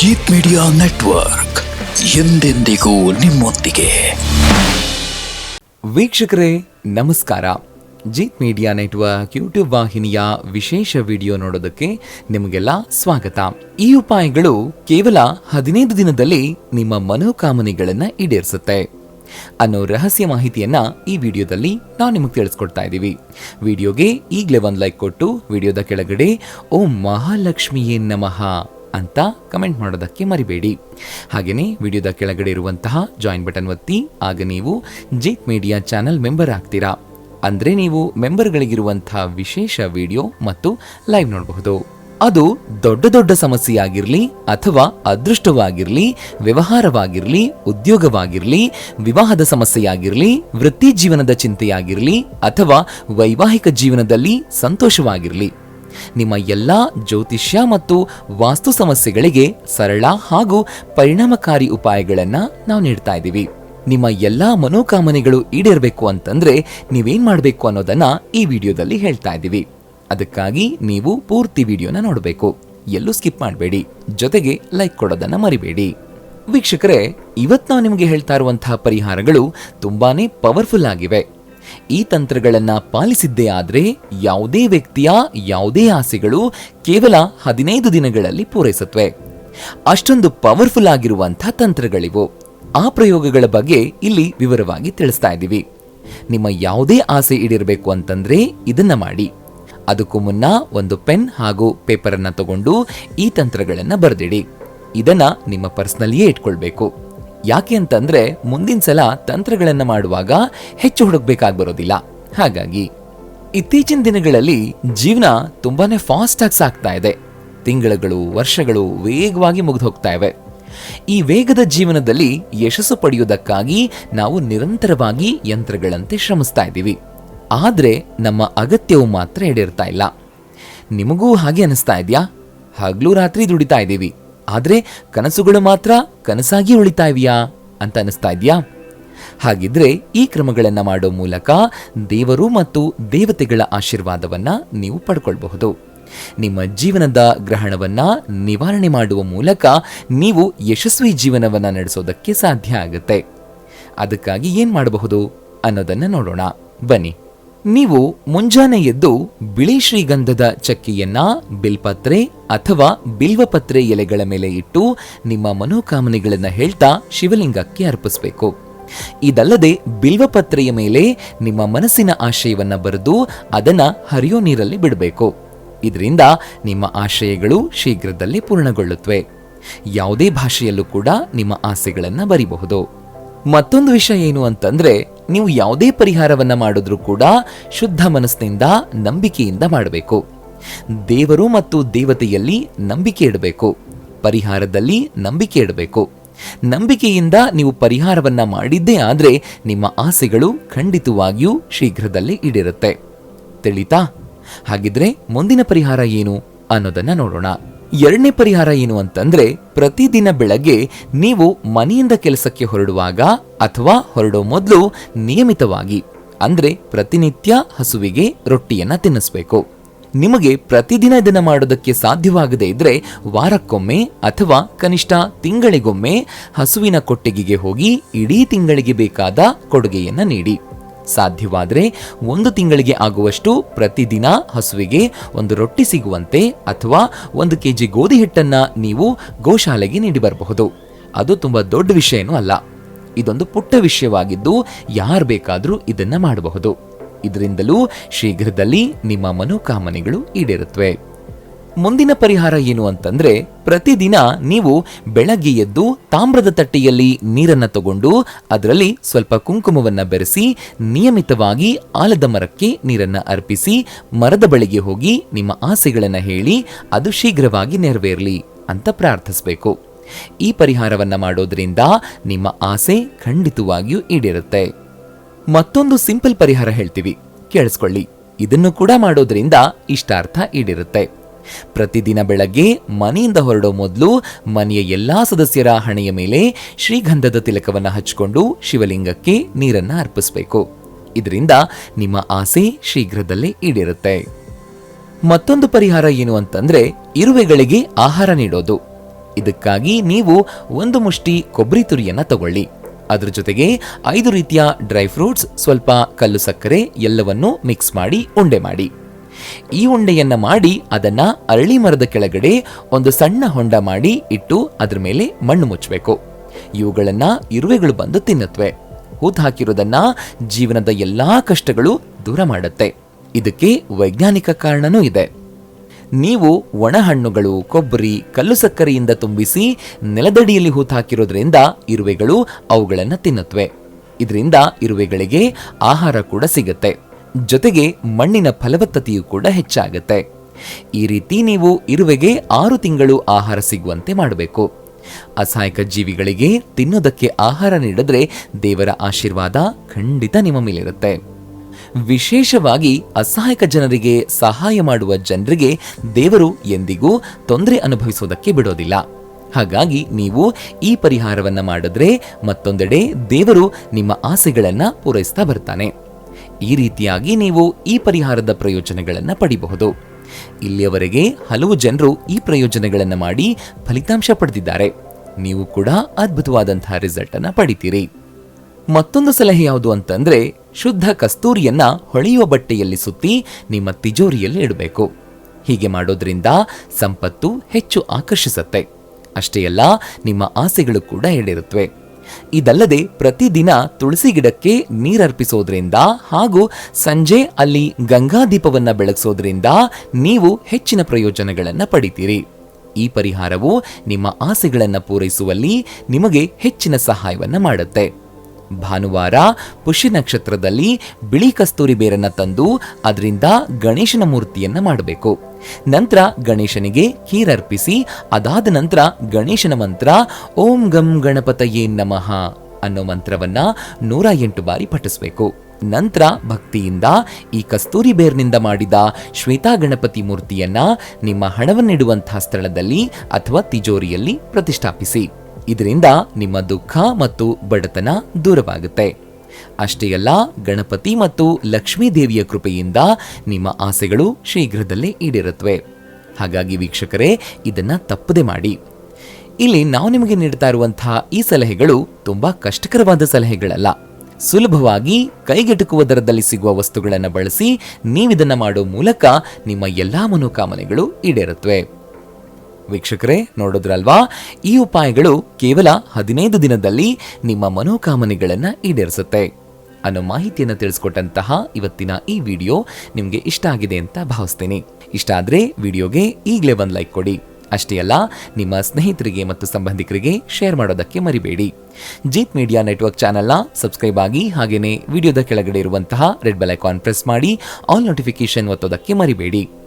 Jeet media network ಎಂದೆಂದಿಗೂ ನಿಮ್ಮೊಂದಿಗೆ. ವೀಕ್ಷಕರೇ, ನಮಸ್ಕಾರ. ಜೀತ್ ಮೀಡಿಯಾ ನೆಟ್ವರ್ಕ್ ಯೂಟ್ಯೂಬ್ ವಾಹಿನಿಯ ವಿಶೇಷ ವಿಡಿಯೋ ನೋಡೋದಕ್ಕೆ ನಿಮಗೆಲ್ಲ ಸ್ವಾಗತ. ಈ ಉಪಾಯಗಳು ಕೇವಲ ಹದಿನೈದು ದಿನದಲ್ಲಿ ನಿಮ್ಮ ಮನೋಕಾಮನೆಗಳನ್ನು ಈಡೇರಿಸುತ್ತೆ. ಅನ್ನೋ ರಹಸ್ಯ ಮಾಹಿತಿಯನ್ನ ಈ ವಿಡಿಯೋದಲ್ಲಿ ನಾವು ನಿಮಗೆ ತಿಳಿಸ್ಕೊಡ್ತಾ ಇದ್ದೀವಿ ವಿಡಿಯೋಗೆ ಈಗಲೇ ಒಂದು ಲೈಕ್ ಕೊಟ್ಟು, ವಿಡಿಯೋದ ಕೆಳಗಡೆ ಓಂ ಮಹಾಲಕ್ಷ್ಮಿಯೇ ನಮಃ. ಅಂತ ಕಮೆಂಟ್ ಮಾಡೋದಕ್ಕೆ ಮರಿಬೇಡಿ. ಹಾಗೆಯೇ ವಿಡಿಯೋದ ಕೆಳಗಡೆ ಇರುವಂತಹ ಜಾಯಿನ್ ಬಟನ್ ಒತ್ತಿ, ಆಗ ನೀವು ಜೀತ್ ಮೀಡಿಯಾ ಚಾನೆಲ್ ಮೆಂಬರ್ ಆಗ್ತೀರಾ. ಅಂದರೆ ನೀವು ಮೆಂಬರ್ಗಳಿಗಿರುವಂತಹ ವಿಶೇಷ ವಿಡಿಯೋ ಮತ್ತು ಲೈವ್ ನೋಡಬಹುದು. ಅದು ದೊಡ್ಡ ದೊಡ್ಡ ಸಮಸ್ಯೆಯಾಗಿರಲಿ ಅಥವಾ ಅದೃಷ್ಟವಾಗಿರಲಿ, ವ್ಯವಹಾರವಾಗಿರಲಿ, ಉದ್ಯೋಗವಾಗಿರಲಿ, ವಿವಾಹದ ಸಮಸ್ಯೆಯಾಗಿರಲಿ, ವೃತ್ತಿ ಜೀವನದ ಚಿಂತೆಯಾಗಿರಲಿ ಅಥವಾ ವೈವಾಹಿಕ ಜೀವನದಲ್ಲಿ ಸಂತೋಷವಾಗಿರ್ಲಿ. ನಿಮ್ಮ ಎಲ್ಲ ಜ್ಯೋತಿಷ್ಯ ಮತ್ತು ವಾಸ್ತು ಸಮಸ್ಯೆಗಳಿಗೆ ಸರಳ ಹಾಗೂ ಪರಿಣಾಮಕಾರಿ ಉಪಾಯಗಳನ್ನು ನಾವು ನೀಡ್ತಾ ಇದ್ದೀವಿ. ನಿಮ್ಮ ಎಲ್ಲಾ ಮನೋಕಾಮನೆಗಳು ಈಡೇರಬೇಕು ಅಂತಂದ್ರೆ ನೀವೇನ್ ಮಾಡಬೇಕು ಅನ್ನೋದನ್ನ ಈ ವಿಡಿಯೋದಲ್ಲಿ ಹೇಳ್ತಾ ಇದ್ದೀವಿ. ಅದಕ್ಕಾಗಿ ನೀವು ಪೂರ್ತಿ ವಿಡಿಯೋನ ನೋಡಬೇಕು. ಎಲ್ಲೂ ಸ್ಕಿಪ್ ಮಾಡಬೇಡಿ. ಜೊತೆಗೆ ಲೈಕ್ ಕೊಡೋದನ್ನ ಮರಿಬೇಡಿ. ವೀಕ್ಷಕರೇ, ಇವತ್ತು ನಾವು ನಿಮಗೆ ಹೇಳ್ತಾ ಇರುವಂತಹ ಪರಿಹಾರಗಳು ತುಂಬಾನೇ ಪವರ್ಫುಲ್ ಆಗಿವೆ. ಈ ತಂತ್ರಗಳನ್ನ ಪಾಲಿಸಿದ್ದೇ ಆದರೆ ಯಾವುದೇ ವ್ಯಕ್ತಿಯ ಯಾವುದೇ ಆಸೆಗಳು ಕೇವಲ ಹದಿನೈದು ದಿನಗಳಲ್ಲಿ ಪೂರೈಸುತ್ತವೆ. ಅಷ್ಟೊಂದು ಪವರ್ಫುಲ್ ಆಗಿರುವಂತಹ ತಂತ್ರಗಳಿವು. ಆ ಪ್ರಯೋಗಗಳ ಬಗ್ಗೆ ಇಲ್ಲಿ ವಿವರವಾಗಿ ತಿಳಿಸ್ತಾ ಇದ್ದೀವಿ. ನಿಮ್ಮ ಯಾವುದೇ ಆಸೆ ಈಡಿರಬೇಕು ಅಂತಂದ್ರೆ ಇದನ್ನ ಮಾಡಿ. ಅದಕ್ಕೂ ಮುನ್ನ ಒಂದು ಪೆನ್ ಹಾಗೂ ಪೇಪರ್ ಅನ್ನ ತಗೊಂಡು ಈ ತಂತ್ರಗಳನ್ನು ಬರೆದಿಡಿ. ಇದನ್ನ ನಿಮ್ಮ ಪರ್ಸ್ನಲ್ಲಿಯೇ ಇಟ್ಕೊಳ್ಬೇಕು. ಯಾಕೆ ಅಂತಂದ್ರೆ ಮುಂದಿನ ಸಲ ತಂತ್ರಗಳನ್ನು ಮಾಡುವಾಗ ಹೆಚ್ಚು ಹುಡುಕ್ಬೇಕಾಗಿ ಬರೋದಿಲ್ಲ. ಹಾಗಾಗಿ ಇತ್ತೀಚಿನ ದಿನಗಳಲ್ಲಿ ಜೀವನ ತುಂಬಾನೇ ಫಾಸ್ಟ್ ಆಗಿ ಸಾಕ್ತಾ ಇದೆ. ತಿಂಗಳುಗಳು, ವರ್ಷಗಳು ವೇಗವಾಗಿ ಮುಗಿದು ಹೋಗ್ತಾ ಇವೆ. ಈ ವೇಗದ ಜೀವನದಲ್ಲಿ ಯಶಸ್ಸು ಪಡೆಯುವುದಕ್ಕಾಗಿ ನಾವು ನಿರಂತರವಾಗಿ ಯಂತ್ರಗಳಂತೆ ಶ್ರಮಿಸ್ತಾ ಇದ್ದೀವಿ. ಆದ್ರೆ ನಮ್ಮ ಅಗತ್ಯವು ಮಾತ್ರ ಈಡೇರ್ತಾ ಇಲ್ಲ. ನಿಮಗೂ ಹಾಗೆ ಅನಿಸ್ತಾ ಇದೆಯಾ? ಹಗ್ಲು ರಾತ್ರಿ ದುಡಿತಾ ಇದ್ದೀವಿ. ಆದ್ರೆ ಕನಸುಗಳು ಮಾತ್ರ ಕನಸಾಗಿ ಉಳಿತಾ ಇವೆಯಾ ಅಂತ ಅನಿಸ್ತಾ ಇದೆಯಾ? ಹಾಗಿದ್ರೆ ಈ ಕ್ರಮಗಳನ್ನು ಮಾಡೋ ಮೂಲಕ ದೇವರು ಮತ್ತು ದೇವತೆಗಳ ಆಶೀರ್ವಾದವನ್ನು ನೀವು ಪಡ್ಕೊಳ್ಬಹುದು. ನಿಮ್ಮ ಜೀವನದ ಗ್ರಹಣವನ್ನು ನಿವಾರಣೆ ಮಾಡುವ ಮೂಲಕ ನೀವು ಯಶಸ್ವಿ ಜೀವನವನ್ನು ನಡೆಸೋದಕ್ಕೆ ಸಾಧ್ಯ ಆಗುತ್ತೆ. ಅದಕ್ಕಾಗಿ ಏನು ಮಾಡಬಹುದು ಅನ್ನೋದನ್ನು ನೋಡೋಣ. ಬನ್ನಿ. ನೀವು ಮುಂಜಾನೆ ಎದ್ದು ಬಿಳಿ ಶ್ರೀಗಂಧದ ಚಕ್ಕಿಯನ್ನ, ಬಿಲ್ಪತ್ರೆ ಅಥವಾ ಬಿಲ್ವಪತ್ರೆ ಎಲೆಗಳ ಮೇಲೆ ಇಟ್ಟು ನಿಮ್ಮ ಮನೋಕಾಮನೆಗಳನ್ನ ಹೇಳ್ತಾ ಶಿವಲಿಂಗಕ್ಕೆ ಅರ್ಪಿಸಬೇಕು. ಇದಲ್ಲದೆ ಬಿಲ್ವಪತ್ರೆಯ ಮೇಲೆ ನಿಮ್ಮ ಮನಸ್ಸಿನ ಆಶಯವನ್ನ ಬರೆದು ಅದನ್ನ ಹರಿಯೋ ನೀರಲ್ಲಿ ಬಿಡಬೇಕು. ಇದರಿಂದ ನಿಮ್ಮ ಆಶಯಗಳು ಶೀಘ್ರದಲ್ಲಿ ಪೂರ್ಣಗೊಳ್ಳುತ್ತವೆ ಯಾವುದೇ ಭಾಷೆಯಲ್ಲೂ ಕೂಡ ನಿಮ್ಮ ಆಸೆಗಳನ್ನ ಬರಿಬಹುದು. ಮತ್ತೊಂದು ವಿಷಯ ಏನು ಅಂತಂದ್ರೆ ನೀವು ಯಾವುದೇ ಪರಿಹಾರವನ್ನ ಮಾಡಿದ್ರೂ ಕೂಡ ಶುದ್ಧ ಮನಸ್ಸಿನಿಂದ, ನಂಬಿಕೆಯಿಂದ ಮಾಡಬೇಕು. ದೇವರು ಮತ್ತು ದೇವತೆಯಲ್ಲಿ ನಂಬಿಕೆ ಇಡಬೇಕು. ಪರಿಹಾರದಲ್ಲಿ ನಂಬಿಕೆ ಇಡಬೇಕು. ನಂಬಿಕೆಯಿಂದ ನೀವು ಪರಿಹಾರವನ್ನ ಮಾಡಿದ್ದೇ ಆದ್ರೆ ನಿಮ್ಮ ಆಸೆಗಳು ಖಂಡಿತವಾಗಿಯೂ ಶೀಘ್ರದಲ್ಲಿ ಈಡೇರುತ್ತೆ. ತಿಳಿತಾ? ಹಾಗಿದ್ರೆ ಮುಂದಿನ ಪರಿಹಾರ ಏನು ಅನ್ನೋದನ್ನ ನೋಡೋಣ. ಎರಡನೇ ಪರಿಹಾರ ಏನು ಅಂತಂದ್ರೆ, ಪ್ರತಿದಿನ ಬೆಳಗ್ಗೆ ನೀವು ಮನೆಯಿಂದ ಕೆಲಸಕ್ಕೆ ಹೊರಡುವಾಗ ಅಥವಾ ಹೊರಡೋ ಮೊದಲು ನಿಯಮಿತವಾಗಿ, ಅಂದ್ರೆ ಪ್ರತಿನಿತ್ಯ ಹಸುವಿಗೆ ರೊಟ್ಟಿಯನ್ನ ತಿನ್ನಿಸ್ಬೇಕು. ನಿಮಗೆ ಪ್ರತಿದಿನ ಇದನ್ನ ಮಾಡೋದಕ್ಕೆ ಸಾಧ್ಯವಾಗದೇ ಇದ್ರೆ ವಾರಕ್ಕೊಮ್ಮೆ ಅಥವಾ ಕನಿಷ್ಠ ತಿಂಗಳಿಗೊಮ್ಮೆ ಹಸುವಿನ ಕೊಟ್ಟಿಗೆಗೆ ಹೋಗಿ ಇಡೀ ತಿಂಗಳಿಗೆ ಬೇಕಾದ ಕೊಡುಗೆಯನ್ನ ನೀಡಿ. ಸಾಧ್ಯವಾದರೆ ಒಂದು ತಿಂಗಳಿಗೆ ಆಗುವಷ್ಟು ಪ್ರತಿದಿನ ಹಸುವಿಗೆ ಒಂದು ರೊಟ್ಟಿ ಸಿಗುವಂತೆ ಅಥವಾ ಒಂದು ಕೆಜಿ ಗೋಧಿ ಹಿಟ್ಟನ್ನು ನೀವು ಗೋಶಾಲೆಗೆ ನೀಡಿ ಬರಬಹುದು. ಅದು ತುಂಬ ದೊಡ್ಡ ವಿಷಯನೂ ಅಲ್ಲ. ಇದೊಂದು ಪುಟ್ಟ ವಿಷಯವಾಗಿದ್ದು ಯಾರು ಬೇಕಾದರೂ ಇದನ್ನು ಮಾಡಬಹುದು. ಇದರಿಂದಲೂ ಶೀಘ್ರದಲ್ಲಿ ನಿಮ್ಮ ಮನೋಕಾಮನೆಗಳು ಈಡೇರುತ್ತವೆ. ಮುಂದಿನ ಪರಿಹಾರ ಏನು ಅಂತಂದ್ರೆ, ಪ್ರತಿದಿನ ನೀವು ಬೆಳಗ್ಗೆ ಎದ್ದು ತಾಮ್ರದ ತಟ್ಟೆಯಲ್ಲಿ ನೀರನ್ನು ತಗೊಂಡು, ಅದರಲ್ಲಿ ಸ್ವಲ್ಪ ಕುಂಕುಮವನ್ನು ಬೆರೆಸಿ, ನಿಯಮಿತವಾಗಿ ಆಲದ ಮರಕ್ಕೆ ನೀರನ್ನು ಅರ್ಪಿಸಿ, ಮರದ ಬಳಿಗೆ ಹೋಗಿ ನಿಮ್ಮ ಆಸೆಗಳನ್ನು ಹೇಳಿ, ಅದು ಶೀಘ್ರವಾಗಿ ನೆರವೇರಲಿ ಅಂತ ಪ್ರಾರ್ಥಿಸಬೇಕು. ಈ ಪರಿಹಾರವನ್ನು ಮಾಡೋದ್ರಿಂದ ನಿಮ್ಮ ಆಸೆ ಖಂಡಿತವಾಗಿಯೂ ಈಡೇರುತ್ತೆ. ಮತ್ತೊಂದು ಸಿಂಪಲ್ ಪರಿಹಾರ ಹೇಳ್ತೀವಿ. ಕೇಳಿಸ್ಕೊಳ್ಳಿ. ಇದನ್ನು ಕೂಡ ಮಾಡೋದ್ರಿಂದ ಇಷ್ಟಾರ್ಥ ಈಡೇರುತ್ತೆ. ಪ್ರತಿದಿನ ಬೆಳಗ್ಗೆ ಮನೆಯಿಂದ ಹೊರಡೋ ಮೊದಲು ಮನೆಯ ಎಲ್ಲಾ ಸದಸ್ಯರ ಹಣೆಯ ಮೇಲೆ ಶ್ರೀಗಂಧದ ತಿಲಕವನ್ನು ಹಚ್ಚಿಕೊಂಡು ಶಿವಲಿಂಗಕ್ಕೆ ನೀರನ್ನು ಅರ್ಪಿಸಬೇಕು. ಇದರಿಂದ ನಿಮ್ಮ ಆಸೆ ಶೀಘ್ರದಲ್ಲೇ ಈಡೇರುತ್ತೆ. ಮತ್ತೊಂದು ಪರಿಹಾರ ಏನು ಅಂತಂದ್ರೆ ಇರುವೆಗಳಿಗೆ ಆಹಾರ ನೀಡೋದು. ಇದಕ್ಕಾಗಿ ನೀವು ಒಂದು ಮುಷ್ಟಿ ಕೊಬ್ಬರಿ ತುರಿಯನ್ನ ತಗೊಳ್ಳಿ. ಅದರ ಜೊತೆಗೆ ಐದು ರೀತಿಯ ಡ್ರೈ ಫ್ರೂಟ್ಸ್, ಸ್ವಲ್ಪ ಕಲ್ಲು ಸಕ್ಕರೆ ಎಲ್ಲವನ್ನೂ ಮಿಕ್ಸ್ ಮಾಡಿ ಉಂಡೆ ಮಾಡಿ. ಈ ಉಂಡೆಯನ್ನ ಮಾಡಿ ಅದನ್ನ ಅರಳಿ ಮರದ ಕೆಳಗಡೆ ಒಂದು ಸಣ್ಣ ಹೊಂಡ ಮಾಡಿ ಇಟ್ಟು ಅದ್ರ ಮೇಲೆ ಮಣ್ಣು ಮುಚ್ಚಬೇಕು. ಇವುಗಳನ್ನು ಇರುವೆಗಳು ಬಂದು ತಿನ್ನುತ್ತವೆ ಹೂತ್ ಹಾಕಿರೋದನ್ನ ಜೀವನದ ಎಲ್ಲಾ ಕಷ್ಟಗಳು ದೂರ ಮಾಡುತ್ತೆ. ಇದಕ್ಕೆ ವೈಜ್ಞಾನಿಕ ಕಾರಣನೂ ಇದೆ. ನೀವು ಒಣಹಣ್ಣುಗಳು, ಕೊಬ್ಬರಿ, ಕಲ್ಲು ಸಕ್ಕರೆಯಿಂದ ತುಂಬಿಸಿ ನೆಲದಡಿಯಲ್ಲಿ ಹೂತಾಕಿರೋದ್ರಿಂದ ಇರುವೆಗಳು ಅವುಗಳನ್ನು ತಿನ್ನುತ್ತವೆ ಇದರಿಂದ ಇರುವೆಗಳಿಗೆ ಆಹಾರ ಕೂಡ ಸಿಗುತ್ತೆ. ಜೊತೆಗೆ ಮಣ್ಣಿನ ಫಲವತ್ತತೆಯೂ ಕೂಡ ಹೆಚ್ಚಾಗುತ್ತೆ. ಈ ರೀತಿ ನೀವು ಇರುವೆಗೆ ಆರು ತಿಂಗಳು ಆಹಾರ ಸಿಗುವಂತೆ ಮಾಡಬೇಕು. ಅಸಹಾಯಕ ಜೀವಿಗಳಿಗೆ ತಿನ್ನೋದಕ್ಕೆ ಆಹಾರ ನೀಡಿದ್ರೆ ದೇವರ ಆಶೀರ್ವಾದ ಖಂಡಿತ ನಿಮ್ಮ ಮೇಲಿರುತ್ತೆ. ವಿಶೇಷವಾಗಿ ಅಸಹಾಯಕ ಜನರಿಗೆ ಸಹಾಯ ಮಾಡುವ ಜನರಿಗೆ ದೇವರು ಎಂದಿಗೂ ತೊಂದರೆ ಅನುಭವಿಸುವುದಕ್ಕೆ ಬಿಡೋದಿಲ್ಲ. ಹಾಗಾಗಿ ನೀವು ಈ ಪರಿಹಾರವನ್ನ ಮಾಡಿದ್ರೆ ಮತ್ತೊಂದೆಡೆ ದೇವರು ನಿಮ್ಮ ಆಸೆಗಳನ್ನ ಪೂರೈಸ್ತಾ ಬರ್ತಾನೆ. ಈ ರೀತಿಯಾಗಿ ನೀವು ಈ ಪರಿಹಾರದ ಪ್ರಯೋಜನಗಳನ್ನು ಪಡಿಬಹುದು. ಇಲ್ಲಿಯವರೆಗೆ ಹಲವು ಜನರು ಈ ಪ್ರಯೋಜನಗಳನ್ನು ಮಾಡಿ ಫಲಿತಾಂಶ ಪಡೆದಿದ್ದಾರೆ. ನೀವು ಕೂಡ ಅದ್ಭುತವಾದಂತಹ ರಿಸಲ್ಟ್ ಅನ್ನು ಪಡಿತೀರಿ. ಮತ್ತೊಂದು ಸಲಹೆ ಯಾವುದು ಅಂತಂದ್ರೆ, ಶುದ್ಧ ಕಸ್ತೂರಿಯನ್ನ ಹೊಳೆಯುವ ಬಟ್ಟೆಯಲ್ಲಿ ಸುತ್ತಿ ನಿಮ್ಮ ತಿಜೋರಿಯಲ್ಲಿ ಇಡಬೇಕು. ಹೀಗೆ ಮಾಡೋದ್ರಿಂದ ಸಂಪತ್ತು ಹೆಚ್ಚು ಆಕರ್ಷಿಸುತ್ತೆ. ಅಷ್ಟೇ ಅಲ್ಲ, ನಿಮ್ಮ ಆಸೆಗಳು ಕೂಡ ಈಡೇರುತ್ತವೆ. ಇದಲ್ಲದೆ ಪ್ರತಿದಿನ ತುಳಸಿ ಗಿಡಕ್ಕೆ ನೀರರ್ಪಿಸೋದ್ರಿಂದ ಹಾಗೂ ಸಂಜೆ ಅಲ್ಲಿ ಗಂಗಾ ದೀಪವನ್ನ ಬೆಳಗಿಸೋದ್ರಿಂದ ನೀವು ಹೆಚ್ಚಿನ ಪ್ರಯೋಜನಗಳನ್ನು ಪಡಿತೀರಿ. ಈ ಪರಿಹಾರವು ನಿಮ್ಮ ಆಸೆಗಳನ್ನು ಪೂರೈಸುವಲ್ಲಿ ನಿಮಗೆ ಹೆಚ್ಚಿನ ಸಹಾಯವನ್ನು ಮಾಡುತ್ತೆ. ಭಾನುವಾರ ಪುಷ್ಯ ನಕ್ಷತ್ರದಲ್ಲಿ ಬಿಳಿ ಕಸ್ತೂರಿ ಬೇರನ್ನ ತಂದು ಅದರಿಂದ ಗಣೇಶನ ಮೂರ್ತಿಯನ್ನ ಮಾಡಬೇಕು. ನಂತರ ಗಣೇಶನಿಗೆ ಕೀರರ್ಪಿಸಿ ಅದಾದ ನಂತರ ಗಣೇಶನ ಮಂತ್ರ ಓಂ ಗಂ ಗಣಪತಯೇ ನಮಃ ಅನ್ನೋ ಮಂತ್ರವನ್ನ ನೂರ ಎಂಟು ಬಾರಿ ಪಠಿಸಬೇಕು. ನಂತರ ಭಕ್ತಿಯಿಂದ ಈ ಕಸ್ತೂರಿ ಬೇರ್ನಿಂದ ಮಾಡಿದ ಶ್ವೇತಾ ಗಣಪತಿ ಮೂರ್ತಿಯನ್ನ ನಿಮ್ಮ ಹಣವನ್ನಿಡುವಂತಹ ಸ್ಥಳದಲ್ಲಿ ಅಥವಾ ತಿಜೋರಿಯಲ್ಲಿ ಪ್ರತಿಷ್ಠಾಪಿಸಿ. ಇದರಿಂದ ನಿಮ್ಮ ದುಃಖ ಮತ್ತು ಬಡತನ ದೂರವಾಗುತ್ತೆ. ಅಷ್ಟೇ ಅಲ್ಲ, ಗಣಪತಿ ಮತ್ತು ಲಕ್ಷ್ಮೀ ದೇವಿಯ ಕೃಪೆಯಿಂದ ನಿಮ್ಮ ಆಸೆಗಳು ಶೀಘ್ರದಲ್ಲೇ ಈಡೇರುತ್ತವೆ. ಹಾಗಾಗಿ ವೀಕ್ಷಕರೇ, ಇದನ್ನು ತಪ್ಪದೆ ಮಾಡಿ. ಇಲ್ಲಿ ನಾವು ನಿಮಗೆ ನೀಡ್ತಾ ಇರುವಂತಹ ಈ ಸಲಹೆಗಳು ತುಂಬಾ ಕಷ್ಟಕರವಾದ ಸಲಹೆಗಳಲ್ಲ. ಸುಲಭವಾಗಿ ಕೈಗೆಟುಕುವ ದರದಲ್ಲಿ ಸಿಗುವ ವಸ್ತುಗಳನ್ನು ಬಳಸಿ ನೀವಿದನ್ನು ಮಾಡೋ ಮೂಲಕ ನಿಮ್ಮ ಎಲ್ಲಾ ಮನೋಕಾಮನೆಗಳು ಈಡೇರುತ್ತವೆ. ವೀಕ್ಷಕರೇ, ನೋಡಿದ್ರಲ್ವಾ? ಈ ಉಪಾಯಗಳು ಕೇವಲ ಹದಿನೈದು ದಿನದಲ್ಲಿ ನಿಮ್ಮ ಮನೋಕಾಮನೆಗಳನ್ನ ಈಡೇರಿಸುತ್ತೆ. ಅನ್ನೋ ಮಾಹಿತಿಯನ್ನು ತಿಳಿಸ್ಕೊಟ್ಟಂತಹ ಇವತ್ತಿನ ಈ ವಿಡಿಯೋ ನಿಮಗೆ ಇಷ್ಟ ಆಗಿದೆ ಅಂತ ಭಾವಿಸ್ತೀನಿ. ಇಷ್ಟ ಆದರೆ ವಿಡಿಯೋಗೆ ಈಗಲೇ ಒಂದು ಲೈಕ್ ಕೊಡಿ. ಅಷ್ಟೇ ಅಲ್ಲ, ನಿಮ್ಮ ಸ್ನೇಹಿತರಿಗೆ ಮತ್ತು ಸಂಬಂಧಿಕರಿಗೆ ಶೇರ್ ಮಾಡೋದಕ್ಕೆ ಮರಿಬೇಡಿ. ಜೀತ್ ಮೀಡಿಯಾ ನೆಟ್ವರ್ಕ್ ಚಾನೆಲ್ನ ಸಬ್ಸ್ಕ್ರೈಬ್ ಆಗಿ ಹಾಗೇನೇ ವಿಡಿಯೋದ ಕೆಳಗಡೆ ಇರುವಂತಹ ರೆಡ್ ಬೆಲ್ ಐಕಾನ್ ಪ್ರೆಸ್ ಮಾಡಿ, ಆಲ್ ನೋಟಿಫಿಕೇಶನ್ ಒತ್ತೋದಕ್ಕೆ ಮರಿಬೇಡಿ.